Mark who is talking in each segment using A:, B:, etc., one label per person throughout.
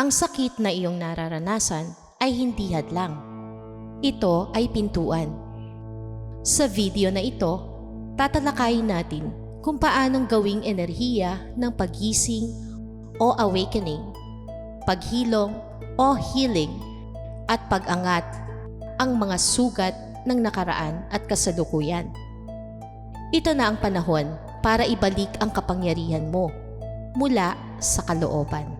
A: Ang sakit na iyong nararanasan ay hindi hadlang. Ito ay pintuan. Sa video na ito, tatalakayin natin kung paanong gawing enerhiya ng pagising o awakening, paghilom o healing, at pag-angat ang mga sugat ng nakaraan at kasalukuyan. Ito na ang panahon para ibalik ang kapangyarihan mo mula sa kalooban.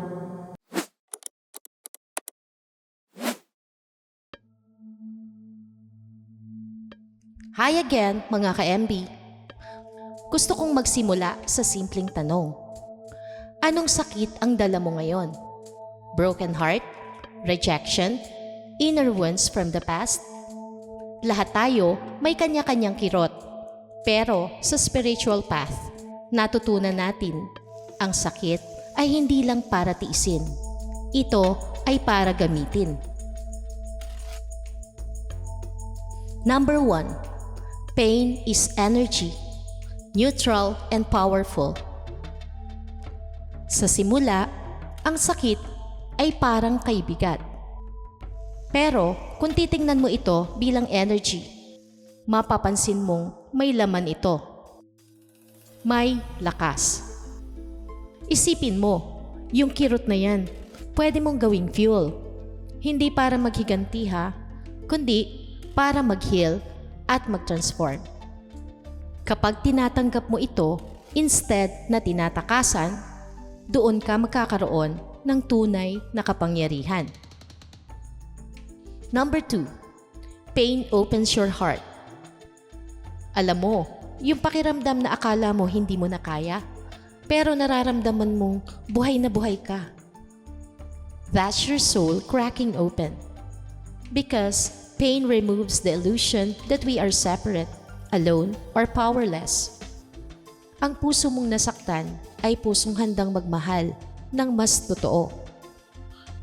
A: Hi again mga ka-MB. Gusto kong magsimula sa simpleng tanong. Anong sakit ang dala mo ngayon? Broken heart? Rejection? Inner wounds from the past? Lahat tayo may kanya-kanyang kirot. Pero sa spiritual path, natutunan natin ang sakit ay hindi lang para tiisin. Ito ay para gamitin. Number 1. Pain is energy, neutral and powerful. Sa simula, ang sakit ay parang kaibigat. Pero kung titingnan mo ito bilang energy, mapapansin mong may laman ito. May lakas. Isipin mo, yung kirot na yan, pwede mong gawing fuel. Hindi para maghiganti ha, kundi para mag-heal at mag-transform. Kapag tinatanggap mo ito, instead na tinatakasan, doon ka magkakaroon ng tunay na kapangyarihan. Number 2. Pain opens your heart. Alam mo, yung pakiramdam na akala mo hindi mo na kaya, pero nararamdaman mong buhay na buhay ka. That's your soul cracking open. Because pain removes the illusion that we are separate, alone, or powerless. Ang puso mong nasaktan ay pusong handang magmahal ng mas totoo.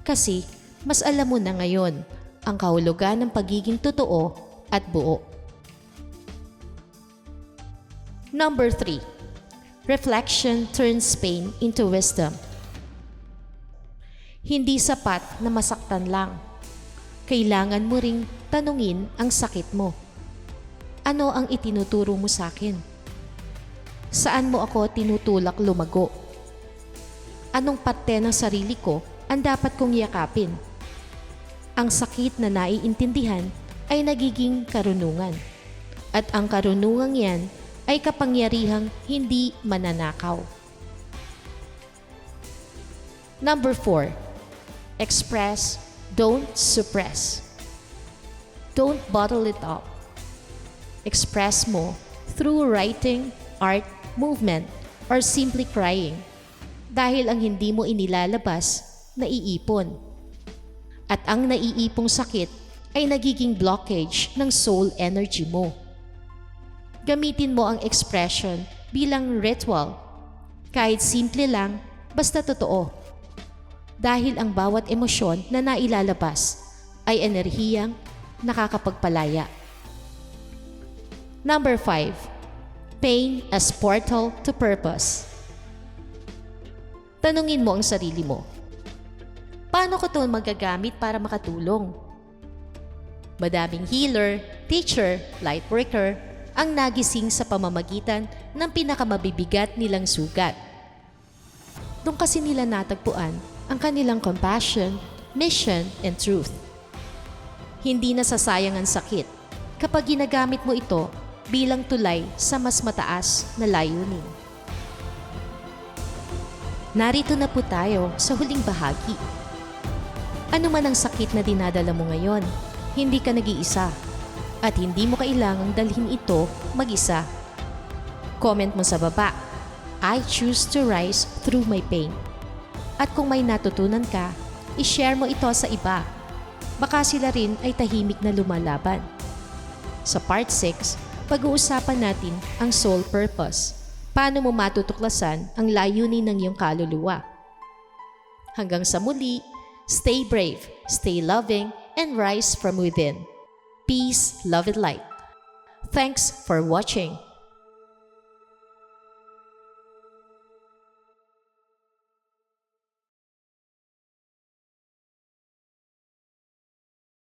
A: Kasi mas alam mo na ngayon ang kahulugan ng pagiging totoo at buo. Number 3. Reflection turns pain into wisdom. Hindi sapat na masaktan lang. Kailangan mo ring tanungin ang sakit mo. Ano ang itinuturo mo sa akin? Saan mo ako tinutulak lumago? Anong parte ng sarili ko ang dapat kong yakapin? Ang sakit na naiintindihan ay nagiging karunungan. At ang karunungang yan ay kapangyarihang hindi mananakaw. Number 4. Express, don't suppress. Don't bottle it up. Express mo through writing, art, movement, or simply crying. Dahil ang hindi mo inilalabas, naiipon. At ang naiipong sakit ay nagiging blockage ng soul energy mo. Gamitin mo ang expression bilang ritual. Kahit simple lang, basta totoo. Dahil ang bawat emosyon na nailalabas ay enerhiyang nakakapagpalaya. Number 5. Pain as portal to purpose. Tanungin mo ang sarili mo. Paano ko ito magagamit para makatulong? Madaming healer, teacher, light worker ang nagising sa pamamagitan ng pinakamabibigat nilang sugat. Doon kasi nila natagpuan ang kanilang compassion, mission, and truth. Hindi nasasayang ang sakit kapag ginagamit mo ito bilang tulay sa mas mataas na layunin. Narito na po tayo sa huling bahagi. Ano man ang sakit na dinadala mo ngayon, hindi ka nag-iisa at hindi mo kailangang dalhin ito mag-isa. Comment mo sa baba, I choose to rise through my pain. At kung may natutunan ka, i-share mo ito sa iba. baka sila rin ay tahimik na lumalaban. Sa part 6, pag-uusapan natin ang soul purpose. Paano mo matutuklasan ang layunin ng iyong kaluluwa. Hanggang sa muli, stay brave, stay loving, and rise from within. Peace, love, and light. Thanks for watching.